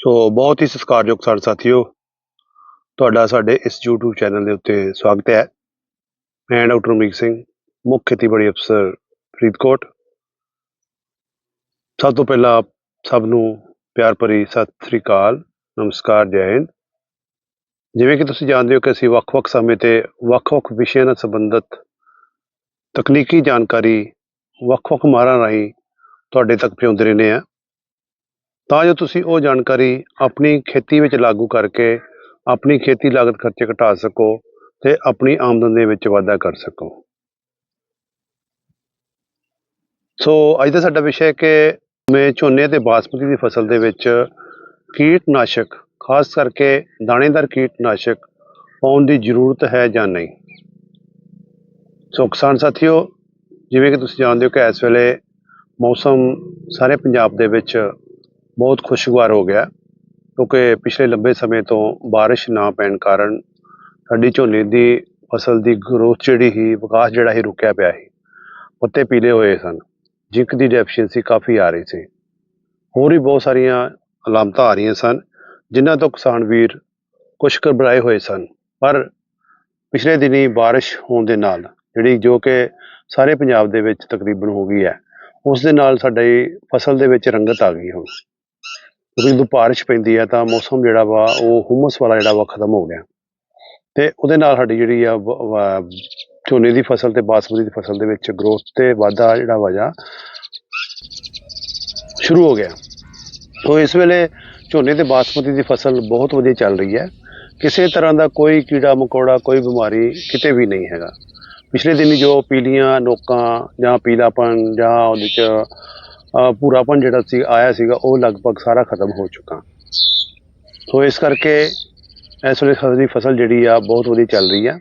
ਸੋ ਬਹੁਤ ਹੀ ਸਤਿਕਾਰਯੋਗ ਸਾਡੇ ਸਾਥੀਓ, ਤੁਹਾਡਾ ਸਾਡੇ ਇਸ YouTube ਚੈਨਲ ਦੇ ਉੱਤੇ ਸਵਾਗਤ ਹੈ। ਮੈਂ ਡਾਕਟਰ ਅਮਰੀਕ ਸਿੰਘ, ਮੁੱਖ ਖੇਤੀਬਾੜੀ ਅਫਸਰ ਫਰੀਦਕੋਟ। ਸਭ ਤੋਂ ਪਹਿਲਾਂ ਆਪ ਸਭ ਨੂੰ ਪਿਆਰ ਭਰੀ ਸਤਿ ਸ੍ਰੀ ਅਕਾਲ, ਨਮਸਕਾਰ, ਜੈ ਹਿੰਦ। ਜਿਵੇਂ ਕਿ ਤੁਸੀਂ ਜਾਣਦੇ ਹੋ ਕਿ ਅਸੀਂ ਵੱਖ-ਵੱਖ ਸਮੇਂ ਤੇ ਵੱਖ-ਵੱਖ ਵਿਸ਼ਿਆਂ ਨਾਲ ਸੰਬੰਧਿਤ ਤਕਨੀਕੀ ਜਾਣਕਾਰੀ ਵੱਖ-ਵੱਖ ਮਾਹਰਾਂ ਰਾਹੀਂ ਤੁਹਾਡੇ ਤੱਕ ਪਹੁੰਚਾਉਂਦੇ ਰਹਿੰਦੇ ਆ ਤਾਂ ਜੋ ਤੁਸੀਂ ਉਹ ਜਾਣਕਾਰੀ ਆਪਣੀ ਖੇਤੀ ਵਿੱਚ ਲਾਗੂ ਕਰਕੇ ਆਪਣੀ ਖੇਤੀ ਲਾਗਤ ਖਰਚੇ ਘਟਾ ਸਕੋ ਤੇ ਆਪਣੀ ਆਮਦਨ ਦੇ ਵਿੱਚ ਵਾਧਾ ਕਰ ਸਕੋ। ਸੋ ਅੱਜ ਦਾ ਸਾਡਾ ਵਿਸ਼ਾ ਹੈ ਕਿ ਮੈਂ ਝੋਨੇ ਤੇ ਬਾਸਮਤੀ ਦੀ ਫਸਲ ਦੇ ਵਿੱਚ ਕੀਟਨਾਸ਼ਕ, ਖਾਸ ਕਰਕੇ ਦਾਣੇਦਾਰ ਕੀਟਨਾਸ਼ਕ ਪਾਉਣ ਦੀ ਜ਼ਰੂਰਤ ਹੈ ਜਾਂ ਨਹੀਂ। ਸੋ ਕਿਸਾਨ ਸਾਥੀਓ, ਜਿਵੇਂ ਕਿ ਤੁਸੀਂ ਜਾਣਦੇ ਹੋ ਕਿ ਇਸ ਵੇਲੇ ਮੌਸਮ ਸਾਰੇ ਪੰਜਾਬ ਦੇ ਵਿੱਚ ਬਹੁਤ ਖੁਸ਼ਗਵਾਰ ਹੋ ਗਿਆ, ਕਿਉਂਕਿ ਪਿਛਲੇ ਲੰਬੇ ਸਮੇਂ ਤੋਂ ਬਾਰਿਸ਼ ਨਾ ਪੈਣ ਕਾਰਨ ਸਾਡੀ ਝੋਨੇ ਦੀ ਫਸਲ ਦੀ ਗਰੋਥ ਜਿਹੜੀ ਹੀ ਵਿਕਾਸ ਜਿਹੜਾ ਹੀ ਰੁਕਿਆ ਪਿਆ ਸੀ। ਪੱਤੇ ਪੀਲੇ ਹੋਏ ਸਨ, ਜਿੰਕ ਦੀ ਡੈਫੀਸ਼ੀਐਂਸੀ ਕਾਫੀ ਆ ਰਹੀ ਸੀ। ਹੋਰ ਵੀ ਬਹੁਤ ਸਾਰੀਆਂ ਅਲਾਮਤਾਂ ਆ ਰਹੀਆਂ ਸਨ, ਜਿਨ੍ਹਾਂ ਤੋਂ ਕਿਸਾਨ ਵੀਰ ਕੁਛ ਘਬਰਾਏ ਹੋਏ ਸਨ। ਪਰ ਪਿਛਲੇ ਦਿਨੀ ਬਾਰਿਸ਼ ਹੋਣ ਦੇ ਨਾਲ ਜਿਹੜੀ ਜੋ ਕਿ ਸਾਰੇ ਪੰਜਾਬ ਦੇ ਵਿੱਚ ਤਕਰੀਬਨ ਹੋ ਗਈ ਹੈ, ਉਸ ਦੇ ਨਾਲ ਸਾਡੀ ਫਸਲ ਦੇ ਵਿੱਚ ਰੰਗਤ ਆ ਗਈ ਹੁਣ। ਜਦੋਂ ਬਾਰਿਸ਼ ਪੈਂਦੀ ਹੈ ਤਾਂ ਮੌਸਮ ਜਿਹੜਾ ਵਾ, ਉਹ ਹੁਮਸ ਵਾਲਾ ਜਿਹੜਾ ਵਾ ਖਤਮ ਹੋ ਗਿਆ। ਤੇ ਉਹਦੇ ਨਾਲ ਸਾਡੀ ਜਿਹੜੀ ਆ, ਵ- ਝੋਨੇ ਦੀ ਫਸਲ ਤੇ ਬਾਸਮਤੀ ਦੀ ਫਸਲ ਦੇ ਵਿੱਚ ਗਰੋਥ ਤੇ ਵਾਧਾ ਜਿਹੜਾ ਵਜਾ ਸ਼ੁਰੂ ਹੋ ਗਿਆ। ਸੋ ਇਸ ਵੇਲੇ ਝੋਨੇ ਤੇ ਬਾਸਮਤੀ ਦੀ ਫਸਲ ਬਹੁਤ ਵਧੀਆ ਚੱਲ ਰਹੀ ਹੈ। ਕਿਸੇ ਤਰ੍ਹਾਂ ਦਾ ਕੋਈ ਕੀੜਾ ਮਕੌੜਾ, ਕੋਈ ਬਿਮਾਰੀ ਕਿਤੇ ਵੀ ਨਹੀਂ ਹੈਗਾ। ਪਿਛਲੇ ਦਿਨੀ ਜੋ ਪੀਲੀਆਂ ਨੋਕਾਂ ਜਾਂ ਪੀਲਾਪਨ ਜਾਂ ਉਹਦੇ ਚ ਪੂਰਾਪਨ ਜਿਹੜਾ ਸੀ, ਆਇਆ ਸੀਗਾ, ਉਹ ਲਗਭਗ ਸਾਰਾ ਖਤਮ ਹੋ ਚੁੱਕਾ। ਸੋ ਇਸ ਕਰਕੇ ਇਸ ਵੇਲੇ ਖਸੀ ਫਸਲ ਜਿਹੜੀ ਆ, ਬਹੁਤ ਵਧੀਆ ਚੱਲ ਰਹੀ ਆ।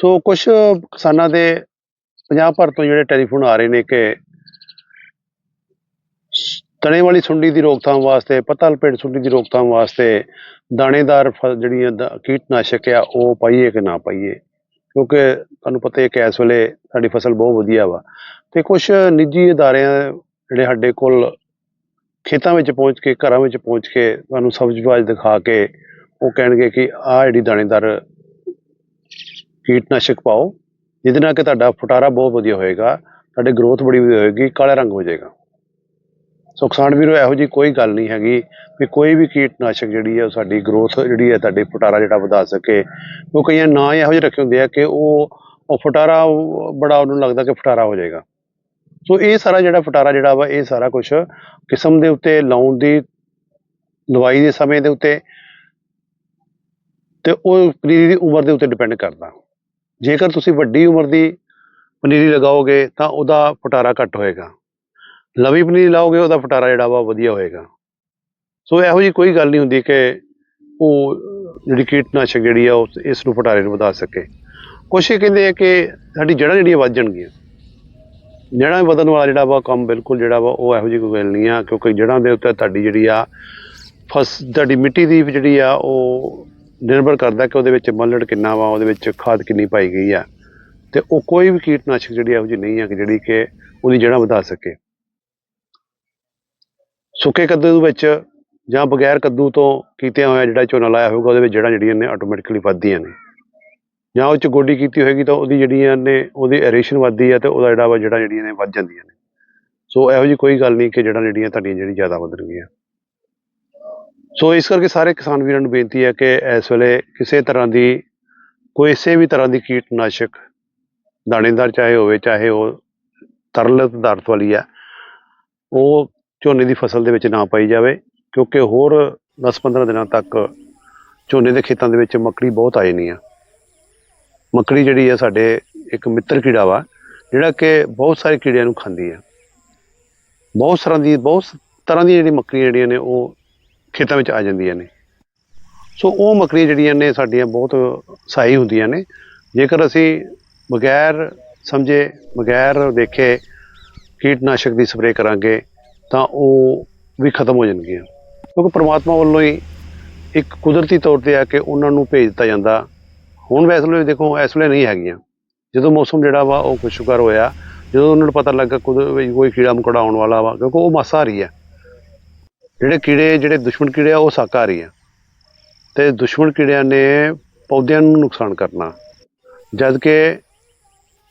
ਸੋ ਕੁਝ ਕਿਸਾਨਾਂ ਦੇ ਪੰਜਾਬ ਭਰ ਤੋਂ ਜਿਹੜੇ ਟੈਲੀਫੋਨ ਆ ਰਹੇ ਨੇ ਕਿ ਤਣੇ ਵਾਲੀ ਸੁੰਡੀ ਦੀ ਰੋਕਥਾਮ ਵਾਸਤੇ ਪੱਤਾ ਲਪੇਟ ਸੁੰਡੀ ਦੀ ਰੋਕਥਾਮ ਵਾਸਤੇ ਦਾਣੇਦਾਰ ਫ- ਜਿਹੜੀਆਂ ਦ- ਕੀਟਨਾਸ਼ਕ ਆ, ਉਹ ਪਾਈਏ ਕਿ ਨਾ ਪਾਈਏ? ਕਿਉਂਕਿ ਤੁਹਾਨੂੰ ਪਤਾ ਹੈ ਕਿ ਇਸ ਵੇਲੇ ਸਾਡੀ ਫਸਲ ਬਹੁਤ ਵਧੀਆ ਵਾ। ਤੇ ਕੁਝ ਨਿੱਜੀ ਅਦਾਰਿਆਂ ਜਿਹੜੇ ਸਾਡੇ ਕੋਲ ਖੇਤਾਂ ਵਿੱਚ ਪਹੁੰਚ ਕੇ, ਘਰਾਂ ਵਿੱਚ ਪਹੁੰਚ ਕੇ ਤੁਹਾਨੂੰ ਸਬਜ਼ੀਬਾਜ ਦਿਖਾ ਕੇ ਉਹ ਕਹਿਣਗੇ ਕਿ ਆਹ ਜਿਹੜੀ ਦਾਣੇਦਾਰ ਕੀਟਨਾਸ਼ਕ ਪਾਓ, ਜਿਹਦੇ ਨਾਲ ਕਿ ਤੁਹਾਡਾ ਫੁਟਾਰਾ ਬਹੁਤ ਵਧੀਆ ਹੋਏਗਾ, ਤੁਹਾਡੀ ਗਰੋਥ ਬੜੀ ਵਧੀਆ ਹੋਏਗੀ, ਕਾਲਾ ਰੰਗ ਹੋ ਜਾਏਗਾ। ਸੋ ਕਿਸਾਨ ਵੀਰੋ, ਇਹੋ ਜੀ ਕੋਈ ਗੱਲ ਨਹੀਂ ਹੈਗੀ ਵੀ ਕੋਈ ਵੀ ਕੀਟਨਾਸ਼ਕ ਜਿਹੜੀ ਹੈ ਉਹ ਸਾਡੀ ਗਰੋਥ ਜਿਹੜੀ ਹੈ ਤੁਹਾਡੀ ਫੁਟਾਰਾ ਜਿਹੜਾ ਵਧਾ ਸਕੇ। ਉਹ ਕਈਆਂ ਨਾਂ ਇਹੋ ਜਿਹੇ ਰੱਖੇ ਹੁੰਦੇ ਆ ਕਿ ਉਹ ਉਹ ਫੁਟਾਰਾ ਬੜਾ ਉਹਨੂੰ ਲੱਗਦਾ ਕਿ ਫੁਟਾਰਾ ਹੋ ਜਾਏਗਾ। ਸੋ ਇਹ ਸਾਰਾ ਜਿਹੜਾ ਫਟਾਰਾ ਜਿਹੜਾ ਵਾ, ਇਹ ਸਾਰਾ ਕੁਝ ਕਿਸਮ ਦੇ ਉੱਤੇ, ਲਾਉਣ ਦੀ, ਲਵਾਈ ਦੇ ਸਮੇਂ ਦੇ ਉੱਤੇ ਤੇ ਉਹ ਪਨੀਰੀ ਦੀ ਉਮਰ ਦੇ ਉੱਤੇ ਡਿਪੈਂਡ ਕਰਦਾ। ਜੇਕਰ ਤੁਸੀਂ ਵੱਡੀ ਉਮਰ ਦੀ ਪਨੀਰੀ ਲਗਾਓਗੇ, ਤਾਂ ਉਹਦਾ ਫਟਾਰਾ ਘੱਟ ਹੋਏਗਾ। ਲਵੀ ਪਨੀਰੀ ਲਾਓਗੇ, ਉਹਦਾ ਫਟਾਰਾ ਜਿਹੜਾ ਵਾ ਵਧੀਆ ਹੋਏਗਾ। ਸੋ ਇਹੋ ਜੀ ਕੋਈ ਗੱਲ ਨਹੀਂ ਹੁੰਦੀ ਕਿ ਉਹ ਜਿਹੜੀ ਕੀਟਨਾਸ਼ਕ ਜਿਹੜੀ ਆ, ਉਹ ਇਸ ਨੂੰ ਫਟਾਰੇ ਨੂੰ ਵਧਾ ਸਕੇ। ਕੁਛ ਇਹ ਕਹਿੰਦੇ ਆ ਕਿ ਸਾਡੀ ਜੜ੍ਹਾਂ ਜਿਹੜੀਆਂ ਵੱਧ ਜਾਣਗੀਆਂ। ਜੜ੍ਹਾਂ ਵਧਣ ਵਾਲਾ ਜਿਹੜਾ ਵਾ ਕੰਮ ਬਿਲਕੁਲ ਜਿਹੜਾ ਵਾ ਉਹ ਇਹੋ ਜਿਹੀ ਕੋਈ ਗੱਲ ਨਹੀਂ ਆ, ਕਿਉਂਕਿ ਜੜ੍ਹਾਂ ਦੇ ਉੱਤੇ ਤੁਹਾਡੀ ਜਿਹੜੀ ਆ ਫਸ, ਤੁਹਾਡੀ ਮਿੱਟੀ ਦੀ ਜਿਹੜੀ ਆ ਉਹ ਨਿਰਭਰ ਕਰਦਾ ਕਿ ਉਹਦੇ ਵਿੱਚ ਮੱਲੜ ਕਿੰਨਾ ਵਾ, ਉਹਦੇ ਵਿੱਚ ਖਾਦ ਕਿੰਨੀ ਪਾਈ ਗਈ ਆ। ਤੇ ਉਹ ਕੋਈ ਵੀ ਕੀਟਨਾਸ਼ਕ ਜਿਹੜੀ ਇਹੋ ਜਿਹੀ ਨਹੀਂ ਆ ਕਿ ਜਿਹੜੀ ਕਿ ਉਹਦੀ ਜੜ੍ਹਾਂ ਵਧਾ ਸਕੇ। ਸੁੱਕੇ ਕੱਦੂ ਵਿੱਚ ਜਾਂ ਬਗੈਰ ਕੱਦੂ ਤੋਂ ਕੀਤਿਆਂ ਹੋਇਆ ਜਿਹੜਾ ਝੋਨਾ ਲਾਇਆ ਹੋਊਗਾ, ਉਹਦੇ ਵਿੱਚ ਜੜ੍ਹਾਂ ਜਿਹੜੀਆਂ ਨੇ ਆਟੋਮੈਟਿਕਲੀ ਵੱਧਦੀਆਂ ਨੇ। ਜਾਂ ਉਹ ਚ ਗੋਡੀ ਕੀਤੀ ਹੋਏਗੀ ਤਾਂ ਉਹਦੀ ਜਿਹੜੀਆਂ ਨੇ ਉਹਦੀ ਐਰੇਸ਼ਨ ਵੱਧਦੀ ਹੈ ਤੇ ਉਹਦਾ ਜਿਹੜਾ ਵਾ ਜਿਹੜਾ ਜਿਹੜੀਆਂ ਨੇ ਵੱਧ ਜਾਂਦੀਆਂ ਨੇ। ਸੋ ਇਹੋ ਜੀ ਕੋਈ ਗੱਲ ਨਹੀਂ ਕਿ ਜਿਹੜਾ ਜਿਹੜੀਆਂ ਤੁਹਾਡੀਆਂ ਜਿਹੜੀ ਜ਼ਿਆਦਾ ਵਧਣਗੀਆਂ। ਸੋ ਇਸ ਕਰਕੇ ਸਾਰੇ ਕਿਸਾਨ ਵੀਰਾਂ ਨੂੰ ਬੇਨਤੀ ਹੈ ਕਿ ਇਸ ਵੇਲੇ ਕਿਸੇ ਤਰ੍ਹਾਂ ਦੀ ਕੋਈ ਇਸੇ ਵੀ ਤਰ੍ਹਾਂ ਦੀ ਕੀਟਨਾਸ਼ਕ ਦਾਣੇਦਾਰ ਚਾਹੇ ਹੋਵੇ, ਚਾਹੇ ਉਹ ਤਰਲ ਪਦਾਰਥ ਵਾਲੀ ਆ, ਉਹ ਝੋਨੇ ਦੀ ਫਸਲ ਦੇ ਵਿੱਚ ਨਾ ਪਾਈ ਜਾਵੇ, ਕਿਉਂਕਿ ਹੋਰ 10-15 ਦਿਨਾਂ ਤੱਕ ਝੋਨੇ ਦੇ ਖੇਤਾਂ ਦੇ ਵਿੱਚ ਮੱਕੜੀ ਬਹੁਤ ਆ ਜਾਣੀ ਆ। ਮੱਕੜੀ ਜਿਹੜੀ ਆ ਸਾਡੇ ਇੱਕ ਮਿੱਤਰ ਕੀੜਾ ਵਾ, ਜਿਹੜਾ ਕਿ ਬਹੁਤ ਸਾਰੇ ਕੀੜਿਆਂ ਨੂੰ ਖਾਂਦੀ ਆ। ਬਹੁਤ ਤਰ੍ਹਾਂ ਦੀ, ਬਹੁਤ ਤਰ੍ਹਾਂ ਦੀਆਂ ਜਿਹੜੀ ਮੱਕੜੀਆਂ ਜਿਹੜੀਆਂ ਨੇ, ਉਹ ਖੇਤਾਂ ਵਿੱਚ ਆ ਜਾਂਦੀਆਂ ਨੇ। ਸੋ ਉਹ ਮੱਕੜੀਆਂ ਜਿਹੜੀਆਂ ਨੇ, ਸਾਡੀਆਂ ਬਹੁਤ ਸਹਾਈ ਹੁੰਦੀਆਂ ਨੇ। ਜੇਕਰ ਅਸੀਂ ਬਗੈਰ ਸਮਝੇ, ਬਗੈਰ ਦੇਖੇ ਕੀਟਨਾਸ਼ਕ ਦੀ ਸਪਰੇਅ ਕਰਾਂਗੇ, ਤਾਂ ਉਹ ਵੀ ਖਤਮ ਹੋ ਜਾਣਗੀਆਂ। ਕਿਉਂਕਿ ਪ੍ਰਮਾਤਮਾ ਵੱਲੋਂ ਹੀ ਇੱਕ ਕੁਦਰਤੀ ਤੌਰ ਤੇ ਆ ਕੇ ਉਹਨਾਂ ਨੂੰ ਭੇਜ ਦਿੱਤਾ ਜਾਂਦਾ। ਹੁਣ ਵੈਸੇ ਦੇਖੋ, ਇਸ ਵੇਲੇ ਨਹੀਂ ਹੈਗੀਆਂ। ਜਦੋਂ ਮੌਸਮ ਜਿਹੜਾ ਵਾ, ਉਹ ਖੁਸ਼ਗਵਾਰ ਹੋਇਆ। ਜਦੋਂ ਉਹਨਾਂ ਨੂੰ ਪਤਾ ਲੱਗਾ ਕੁਦ ਵੀ ਕੋਈ ਕੀੜਾ ਮਕੌੜਾ ਆਉਣ ਵਾਲਾ ਵਾ, ਕਿਉਂਕਿ ਉਹ ਮਾਸਾਹਾਰੀ ਆ। ਜਿਹੜੇ ਕੀੜੇ, ਜਿਹੜੇ ਦੁਸ਼ਮਣ ਕੀੜੇ ਆ, ਉਹ ਸ਼ਾਕਾਹਾਰੀ ਆ। ਤੇ ਦੁਸ਼ਮਣ ਕੀੜਿਆਂ ਨੇ ਪੌਦਿਆਂ ਨੂੰ ਨੁਕਸਾਨ ਕਰਨਾ। ਜਦ ਕਿ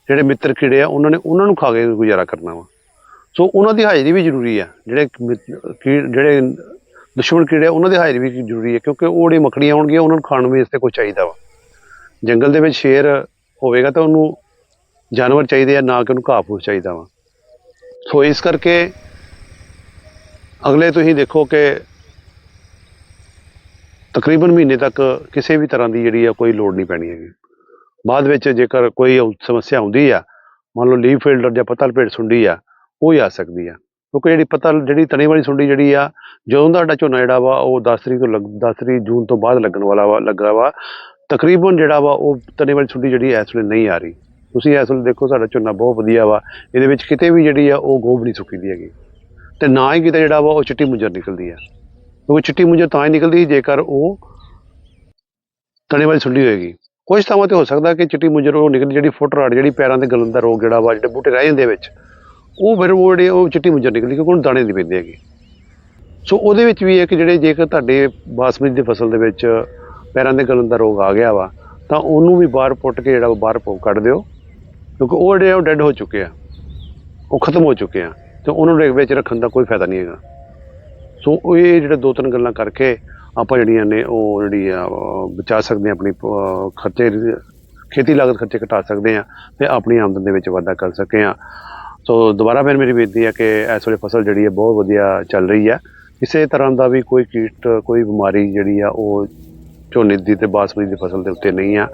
ਜਿਹੜੇ ਮਿੱਤਰ ਕੀੜੇ ਆ, ਉਹਨਾਂ ਨੇ ਉਹਨਾਂ ਨੂੰ ਖਾ ਕੇ ਗੁਜ਼ਾਰਾ ਕਰਨਾ ਵਾ। ਸੋ ਉਹਨਾਂ ਦੀ ਹਾਜ਼ਰੀ ਵੀ ਜ਼ਰੂਰੀ ਆ। ਜਿਹੜੇ ਮਿੱਤ- ਕੀ- ਜਿਹੜੇ ਦੁਸ਼ਮਣ ਕੀੜੇ ਆ, ਉਹਨਾਂ ਦੀ ਹਾਜ਼ਰੀ ਵੀ ਜ਼ਰੂਰੀ ਹੈ ਕਿਉਂਕਿ ਉਹ ਜਿਹੜੇ ਮੱਖੜੀਆਂ ਆਉਣਗੀਆਂ, ਉਹਨਾਂ ਨੂੰ ਖਾਣ ਨੂੰ ਵੀ ਇਸ ਤੇ ਕੁਝ ਚਾਹੀਦਾ ਵਾ। ਜੰਗਲ ਦੇ ਵਿੱਚ ਸ਼ੇਰ ਹੋਵੇਗਾ ਤਾਂ ਉਹਨੂੰ ਜਾਨਵਰ ਚਾਹੀਦੇ ਆ, ਨਾ ਕਿ ਉਹਨੂੰ ਘਾਹ ਫੂਸ ਚਾਹੀਦਾ ਵਾ। ਸੋ ਇਸ ਕਰਕੇ ਅਗਲੇ ਤੁਸੀਂ ਦੇਖੋ ਕਿ ਤਕਰੀਬਨ ਮਹੀਨੇ ਤੱਕ ਕਿਸੇ ਵੀ ਤਰ੍ਹਾਂ ਦੀ ਜਿਹੜੀ ਆ ਕੋਈ ਲੋੜ ਨਹੀਂ ਪੈਣੀ ਹੈਗੀ। ਬਾਅਦ ਵਿੱਚ ਜੇਕਰ ਕੋਈ ਸਮੱਸਿਆ ਆਉਂਦੀ ਆ, ਮੰਨ ਲਓ ਲੀਫ ਫਿਲਟਰ ਜਾਂ ਪਤਲ ਭੇਟ ਸੁੰਡੀ ਆ, ਉਹ ਹੀ ਆ ਸਕਦੀ ਆ। ਕਿਉਂਕਿ ਜਿਹੜੀ ਪਤਲ, ਜਿਹੜੀ ਤਣੀ ਵਾਲੀ ਸੁੰਡੀ ਜਿਹੜੀ ਆ, ਜਦੋਂ ਦਾ ਸਾਡਾ ਝੋਨਾ ਜਿਹੜਾ ਵਾ, ਉਹ 10 ਤਰੀਕ ਤੋਂ ਲੱਗ 10 ਤਰੀਕ ਜੂਨ ਤੋਂ ਬਾਅਦ ਲੱਗਣ ਵਾਲਾ ਵਾ, ਲੱਗਾ ਵਾ ਤਕਰੀਬਨ ਜਿਹੜਾ ਵਾ ਉਹ ਤਣੀ ਵਾਲੀ ਸੁੰਡੀ ਜਿਹੜੀ ਇਸ ਵੇਲੇ ਨਹੀਂ ਆ ਰਹੀ। ਤੁਸੀਂ ਇਸ ਵੇਲੇ ਦੇਖੋ ਸਾਡਾ ਝੋਨਾ ਬਹੁਤ ਵਧੀਆ ਵਾ। ਇਹਦੇ ਵਿੱਚ ਕਿਤੇ ਵੀ ਜਿਹੜੀ ਆ ਉਹ ਗੋਭ ਨਹੀਂ ਸੁੱਕੀਦੀ ਹੈਗੀ। ਤੇ ਨਾ ਹੀ ਕਿਤੇ ਜਿਹੜਾ ਵਾ ਉਹ ਚਿੱਟੀ ਮੁੰਜਰ ਨਿਕਲਦੀ ਆ। ਕਿਉਂਕਿ ਚਿੱਟੀ ਮੁੰਜਰ ਤਾਂ ਹੀ ਨਿਕਲਦੀ ਜੇਕਰ ਉਹ ਤਣੇ ਵਾਲੀ ਸੁੰਡੀ ਹੋਏਗੀ। ਕੁਝ ਥਾਵਾਂ ਤੇ ਹੋ ਸਕਦਾ ਕਿ ਚਿੱਟੀ ਮੁੰਜਰ ਉਹ ਨਿਕਲ ਜਿਹੜੀ ਫੁੱਟ ਰਾੜ ਜਿਹੜੀ ਪੈਰਾਂ ਦੇ ਗਲਨ ਦਾ ਰੋਗ ਜਿਹੜਾ ਵਾ ਜਿਹੜੇ ਬੂਟੇ ਰਹਿ ਜਾਂਦੇ ਵਿੱਚ, ਉਹ ਫਿਰ ਉਹ ਜਿਹੜੇ ਉਹ ਚਿੱਟੀ ਮੁੰਜਰ ਨਿਕਲਦੀ ਕਿਉਂਕਿ ਉਹਨੂੰ ਦਾਣੇ ਨਹੀਂ ਪੈਂਦੇ ਹੈਗੇ। ਸੋ ਉਹਦੇ ਵਿੱਚ ਵੀ ਹੈ ਕਿ ਜਿਹੜੇ ਜੇਕਰ ਤੁਹਾਡੇ ਬਾਸਮਤੀ ਦੀ ਫਸਲ ਦੇ ਵਿੱਚ ਪੈਰਾਂ ਦੇ ਗਲਨ ਦਾ ਰੋਗ ਆ ਗਿਆ ਵਾ, ਤਾਂ ਉਹਨੂੰ ਵੀ ਬਾਹਰ ਪੁੱਟ ਕੇ ਜਿਹੜਾ ਵਾ ਬਾਹਰ ਪੋ, ਕੱਢ ਦਿਓ, ਕਿਉਂਕਿ ਉਹ ਜਿਹੜੇ ਆ ਉਹ ਡੈੱਡ ਹੋ ਚੁੱਕੇ ਆ, ਉਹ ਖਤਮ ਹੋ ਚੁੱਕੇ ਆ, ਤੇ ਉਹਨਾਂ ਨੂੰ ਵਿੱਚ ਰੱਖਣ ਦਾ ਕੋਈ ਫਾਇਦਾ ਨਹੀਂ ਹੈਗਾ। ਸੋ ਇਹ ਜਿਹੜੇ ਦੋ ਤਿੰਨ ਗੱਲਾਂ ਕਰਕੇ ਆਪਾਂ ਜਿਹੜੀਆਂ ਨੇ ਉਹ ਜਿਹੜੀ ਆ, ਬਚਾ ਸਕਦੇ ਹਾਂ ਆਪਣੀ ਖਰਚੇ ਖੇਤੀ ਲਾਗਤ ਖਰਚੇ ਘਟਾ ਸਕਦੇ ਹਾਂ ਤੇ ਆਪਣੀ ਆਮਦਨ ਦੇ ਵਿੱਚ ਵਾਧਾ ਕਰ ਸਕੇ ਹਾਂ ਸੋ ਦੁਬਾਰਾ ਫਿਰ ਮੇਰੀ ਬੇਨਤੀ ਹੈ ਕਿ ਇਸ ਵੇਲੇ ਫਸਲ ਜਿਹੜੀ ਹੈ ਬਹੁਤ ਵਧੀਆ ਚੱਲ ਰਹੀ ਹੈ ਕਿਸੇ ਤਰ੍ਹਾਂ ਦਾ ਵੀ ਕੋਈ ਕੀਟ, ਕੋਈ ਬਿਮਾਰੀ ਜਿਹੜੀ ਆ ਉਹ ਝੋਨੇ ਦੀ ਤੇ ਬਾਸਮਤੀ ਦੀ ਫਸਲ ਦੇ ਉੱਤੇ ਨਹੀਂ ਆ।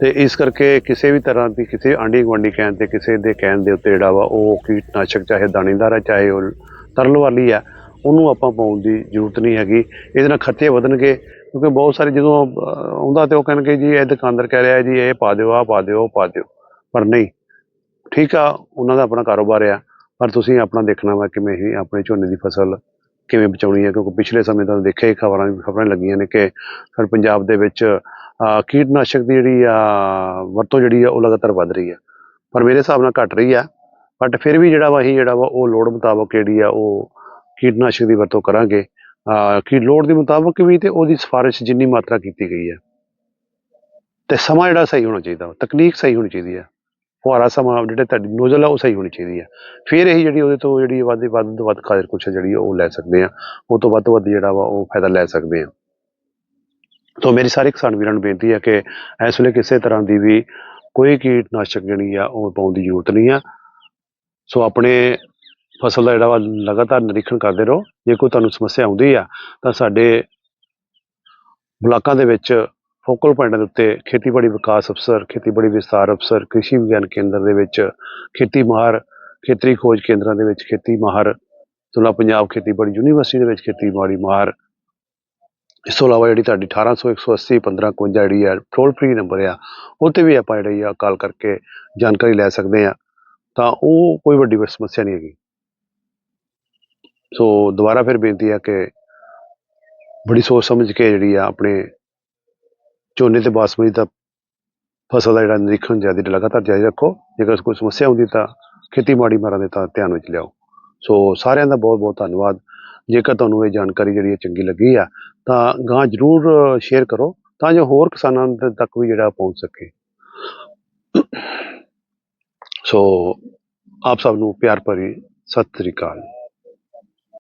ਤੇ ਇਸ ਕਰਕੇ ਕਿਸੇ ਵੀ ਤਰ੍ਹਾਂ ਦੀ ਕਿਸੇ ਆਂਢੀ ਗੁਆਂਢੀ ਕਹਿਣ ਤੇ ਕਿਸੇ ਦੇ ਕਹਿਣ ਦੇ ਉੱਤੇ ਜਿਹੜਾ ਵਾ ਉਹ ਕੀਟਨਾਸ਼ਕ ਚਾਹੇ ਦਾਣੇਦਾਰ ਆ, ਚਾਹੇ ਉਹ ਤਰਲ ਵਾਲੀ ਆ, ਉਹਨੂੰ ਆਪਾਂ ਪਾਉਣ ਦੀ ਜ਼ਰੂਰਤ ਨਹੀਂ ਹੈਗੀ। ਇਹਦੇ ਨਾਲ ਖਰਚੇ ਵਧਣਗੇ, ਕਿਉਂਕਿ ਬਹੁਤ ਸਾਰੇ ਜਦੋਂ ਆਉਂਦਾ ਤੇ ਉਹ ਕਹਿਣਗੇ ਜੀ, ਇਹ ਦੁਕਾਨਦਾਰ ਕਹਿ ਰਿਹਾ ਜੀ, ਇਹ ਪਾ ਦਿਓ ਆ ਪਾ ਦਿਓ, ਉਹ ਪਾ ਦਿਓ। ਪਰ ਨਹੀਂ, ਠੀਕ ਆ, ਉਹਨਾਂ ਦਾ ਆਪਣਾ ਕਾਰੋਬਾਰ ਆ, ਪਰ ਤੁਸੀਂ ਆਪਣਾ ਦੇਖਣਾ ਵਾ ਕਿਵੇਂ ਹੀ ਆਪਣੇ ਝੋਨੇ ਦੀ ਫਸਲ ਕਿਵੇਂ ਬਚਾਉਣੀ ਹੈ? ਕਿਉਂਕਿ ਪਿਛਲੇ ਸਮੇਂ ਤੋਂ ਦੇਖਿਆ ਹੀ ਖਬਰਾਂ ਖਬਰਾਂ ਲੱਗੀਆਂ ਨੇ ਕਿ ਸਾਡੇ ਪੰਜਾਬ ਦੇ ਵਿੱਚ ਕੀਟਨਾਸ਼ਕ ਦੀ ਜਿਹੜੀ ਆ ਵਰਤੋਂ ਜਿਹੜੀ ਆ ਉਹ ਲਗਾਤਾਰ ਵੱਧ ਰਹੀ ਆ ਪਰ ਮੇਰੇ ਹਿਸਾਬ ਨਾਲ ਘਟ ਰਹੀ ਆ। ਬਟ ਫਿਰ ਵੀ ਜਿਹੜਾ ਵਾ ਅਸੀਂ ਜਿਹੜਾ ਵਾ ਉਹ ਲੋੜ ਮੁਤਾਬਕ ਜਿਹੜੀ ਆ ਉਹ ਕੀਟਨਾਸ਼ਕ ਦੀ ਵਰਤੋਂ ਕਰਾਂਗੇ। ਕਿ ਲੋੜ ਦੇ ਮੁਤਾਬਕ ਵੀ ਤੇ ਉਹਦੀ ਸਿਫਾਰਿਸ਼ ਜਿੰਨੀ ਮਾਤਰਾ ਕੀਤੀ ਗਈ ਹੈ। ਤੇ ਸਮਾਂ ਜਿਹੜਾ ਸਹੀ ਹੋਣਾ ਚਾਹੀਦਾ ਵਾ, ਤਕਨੀਕ ਸਹੀ ਹੋਣੀ ਚਾਹੀਦੀ ਹੈ ਫੁਹਾਰਾ ਸਮਾਂ ਜਿਹੜੇ ਤੁਹਾਡੀ ਨੋਜ਼ਲ ਆ ਉਹ ਸਹੀ ਹੋਣੀ ਚਾਹੀਦੀ ਹੈ ਫਿਰ ਇਹ ਜਿਹੜੀ ਉਹਦੇ ਤੋਂ ਜਿਹੜੀ ਵੱਧ ਵੱਧ ਤੋਂ ਵੱਧ ਕਾਦਰ ਕੁਛ ਜਿਹੜੀ ਆ ਉਹ ਲੈ ਸਕਦੇ ਆ। ਉਹ ਤੋਂ ਵੱਧ ਤੋਂ ਵੱਧ ਜਿਹੜਾ ਵਾ ਉਹ ਫਾਇਦਾ ਲੈ ਸਕਦੇ ਆ। ਤੋਂ ਮੇਰੀ ਸਾਰੇ ਕਿਸਾਨ ਵੀਰਾਂ ਨੂੰ ਬੇਨਤੀ ਹੈ ਕਿ ਇਸ ਵੇਲੇ ਕਿਸੇ ਤਰ੍ਹਾਂ ਦੀ ਵੀ ਕੋਈ ਕੀਟਨਾਸ਼ਕ ਜਿਹੜੀ ਆ ਉਹ ਪਾਉਣ ਦੀ ਜ਼ਰੂਰਤ ਨਹੀਂ ਆ। ਸੋ ਆਪਣੇ ਫਸਲ ਦਾ ਜਿਹੜਾ ਵਾ ਲਗਾਤਾਰ ਨਿਰੀਖਣ ਕਰਦੇ ਰਹੋ। ਜੇ ਕੋਈ ਤੁਹਾਨੂੰ ਸਮੱਸਿਆ ਆਉਂਦੀ ਆ ਤਾਂ ਸਾਡੇ ਬਲਾਕਾਂ ਦੇ ਵਿੱਚ ਫੋਕਲ ਪੁਆਇੰਟਾਂ ਦੇ ਉੱਤੇ ਖੇਤੀਬਾੜੀ ਵਿਕਾਸ ਅਫਸਰ, ਖੇਤੀਬਾੜੀ ਵਿਸਤਾਰ ਅਫਸਰ, ਕ੍ਰਿਸ਼ੀ ਵਿਗਿਆਨ ਕੇਂਦਰ ਦੇ ਵਿੱਚ ਖੇਤੀ ਮਾਹਰ, ਖੇਤਰੀ ਖੋਜ ਕੇਂਦਰਾਂ ਦੇ ਵਿੱਚ ਖੇਤੀ ਮਾਹਰ ਤੁਲਾ ਪੰਜਾਬ ਖੇਤੀਬਾੜੀ ਯੂਨੀਵਰਸਿਟੀ ਦੇ ਵਿੱਚ ਖੇਤੀਬਾੜੀ ਮਾਹਰ। ਇਸ ਤੋਂ ਇਲਾਵਾ ਜਿਹੜੀ ਤੁਹਾਡੀ 1800 180 1551 ਜਿਹੜੀ ਆ ਟੋਲ ਫ੍ਰੀ ਨੰਬਰ ਆ ਉਹ ਤੇ ਵੀ ਆਪਾਂ ਜਿਹੜੀ ਆ ਕਾਲ ਕਰਕੇ ਜਾਣਕਾਰੀ ਲੈ ਸਕਦੇ ਆ ਤਾਂ ਉਹ ਕੋਈ ਵੱਡੀ ਸਮੱਸਿਆ ਨਹੀਂ ਹੈਗੀ। ਸੋ ਦੁਬਾਰਾ ਫਿਰ ਬੇਨਤੀ ਆ ਕਿ ਬੜੀ ਸੋਚ ਸਮਝ ਕੇ ਜਿਹੜੀ ਆ ਆਪਣੇ ਝੋਨੇ ਤੇ ਬਾਸਮਤੀ ਦਾ ਫਸਲ ਦਾ ਜਿਹੜਾ ਨਿਰੀਖਣ ਜਾਰੀ ਲਗਾਤਾਰ ਜਾਰੀ ਰੱਖੋ। ਜੇਕਰ ਕੋਈ ਸਮੱਸਿਆ ਹੁੰਦੀ ਤਾਂ ਖੇਤੀਬਾੜੀ ਮਾਰਾਂ ਦੇ ਤਾਂ ਧਿਆਨ ਵਿੱਚ ਲਿਆਓ। ਸੋ ਸਾਰਿਆਂ ਦਾ ਬਹੁਤ ਬਹੁਤ ਧੰਨਵਾਦ। ਜੇਕਰ ਤੁਹਾਨੂੰ ਇਹ ਜਾਣਕਾਰੀ ਜਿਹੜੀ ਹੈ ਚੰਗੀ ਲੱਗੀ ਆ, ਤਾਂ ਗਾਂ ਜਰੂਰ ਸ਼ੇਅਰ ਕਰੋ, ਤਾਂ ਜੋ ਹੋਰ ਕਿਸਾਨਾਂ ਦੇ ਤੱਕ ਵੀ ਜਿਹੜਾ ਪਹੁੰਚ ਸਕੇ। ਸੋ ਆਪ ਸਭ ਨੂੰ ਪਿਆਰ ਭਰੀ ਸਤਿ ਸ੍ਰੀ ਅਕਾਲ।